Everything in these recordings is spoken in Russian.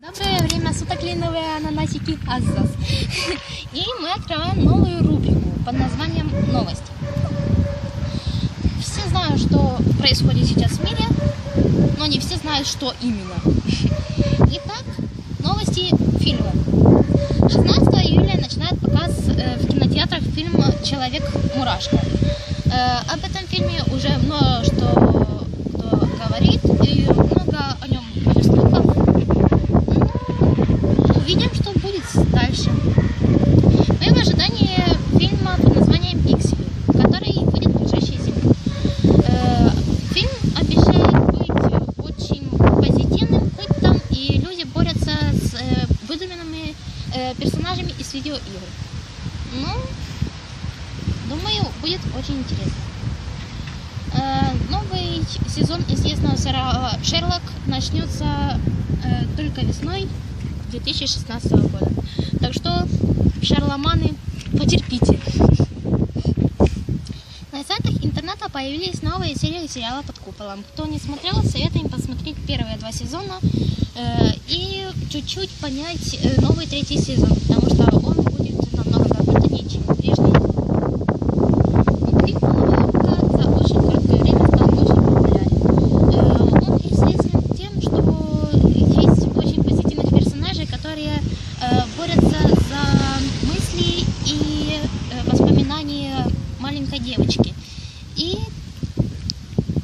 Доброе время суток, ленивые ананасики Азаз. И мы открываем новую рубрику под названием «Новости». Все знают, что происходит сейчас в мире, но не все знают, что именно. Итак, новости фильма. 16 июля начинает показ э, в кинотеатрах фильм «Человек-мурашка». Э, об этом фильме уже много что кто говорит, и много о нем ходит слухов. Ну, увидим, что будет дальше. Мы в ожидании фильма под названием «Пиксели», который выйдет в ближайшие зимы. Э, Фильм обещает быть очень позитивным, хоть там и люди борются с э, выдуманными э, персонажами из видеоигр. Ну, думаю, будет очень интересно. Э, Новый сезон известного сериала Шерлок начнется э, только весной 2016 года. Так что, шарломаны, потерпите. На сайтах интернета появились новые серии сериала «Под куполом». Кто не смотрел, советуем посмотреть первые два сезона и чуть-чуть понять э, новый третий сезон, потому что он будет намного запутаннее, чем прежний. Э, которые э, борются за мысли и э, воспоминания маленькой девочки. И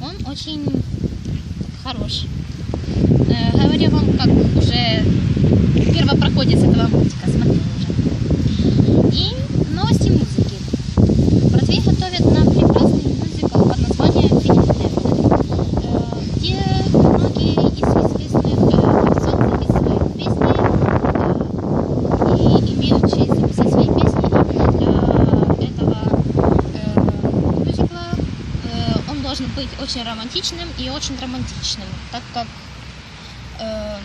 он очень хорош. Э, говорю вам, как уже первопроходец этого мультика, смотрел уже. И новости музыки. Бродвей готовит нам прекрасный мюзикл под названием «Финит Э, где многие из известных э, певцов записывают песни э, и имеют честь записать свои песни именно для этого э, мюзикла. Э, он должен быть очень романтичным и очень романтичным, так как э,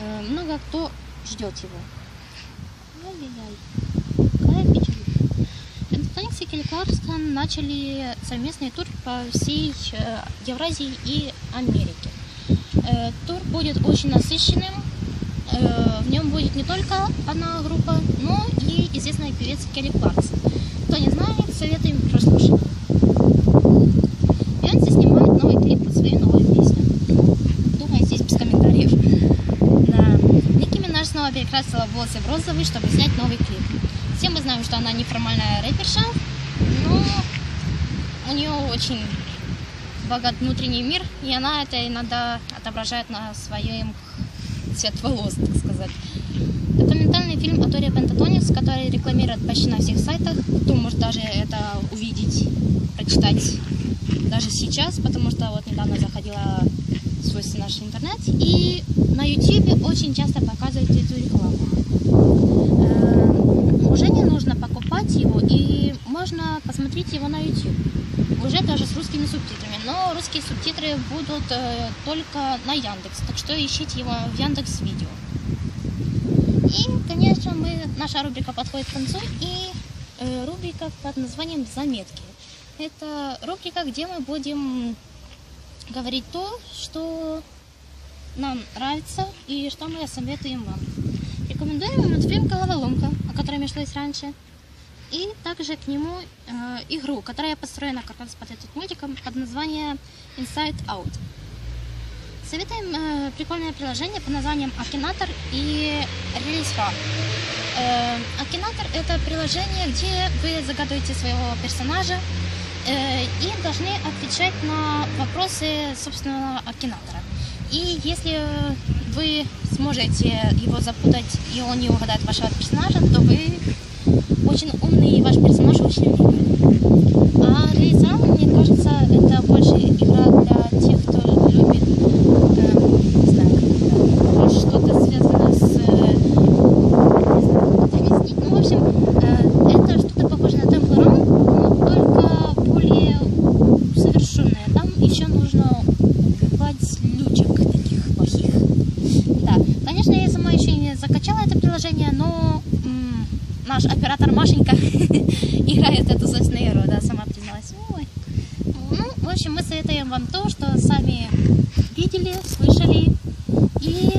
э, много кто ждет его. Ай-яй-яй. И Келли Кларксон начали совместный тур по всей э, Евразии и Америке. Э, Тур будет очень насыщенным. Э, В нем будет не только одна группа, но и известная певец Келли Кларксон. Кто не знает, советуем прослушать. Перекрасила волосы в розовый, чтобы снять новый клип. Все мы знаем, что она неформальная рэперша, но у нее очень богат внутренний мир, и она это иногда отображает на своем цвет волос, так сказать. Документальный фильм Атория Пентатоникс, который рекламируют почти на всех сайтах. Кто может даже это увидеть, прочитать даже сейчас, потому что вот недавно заходила в свой наш интернет, и на YouTube очень часто показывают эту рекламу. Э, Уже не нужно покупать его, и можно посмотреть его на YouTube. Уже даже с русскими субтитрами. Но русские субтитры будут э, только на Яндекс, так что ищите его в Яндекс Видео. И, конечно, мы, наша рубрика подходит к концу, и э, рубрика под названием «Заметки». Это рубрика, где мы будем говорить то, что нам нравится и что мы советуем вам. Рекомендуем вам мультфильм «Головоломка», о котором я шлась раньше, и также к нему э, игру, которая построена как раз под этим мультиком под названием Inside Out. Советуем э, прикольное приложение под названием Акинатор и Release. Э, Акинатор это приложение, где вы загадываете своего персонажа и должны отвечать на вопросы собственного Акинатора. И если вы сможете его запутать и он не угадает вашего персонажа, то вы очень умный и ваш персонаж очень умный. А Release Run, мне кажется, это больше игра для тех, кто любит эм, не знаю, как это, что-то связанное с... э, не знаю, как это объяснить. Ну, в общем, э, это что-то похоже на Temple Run, но только более совершенное. Там еще нужно убивать лючек таких плохих. Да, конечно, я сама еще не закачала это приложение, но м, наш оператор Машенька играет эту, игру, да, сама призналась. Ой. Ну, в общем, мы советуем вам то, что сами видели, слышали, и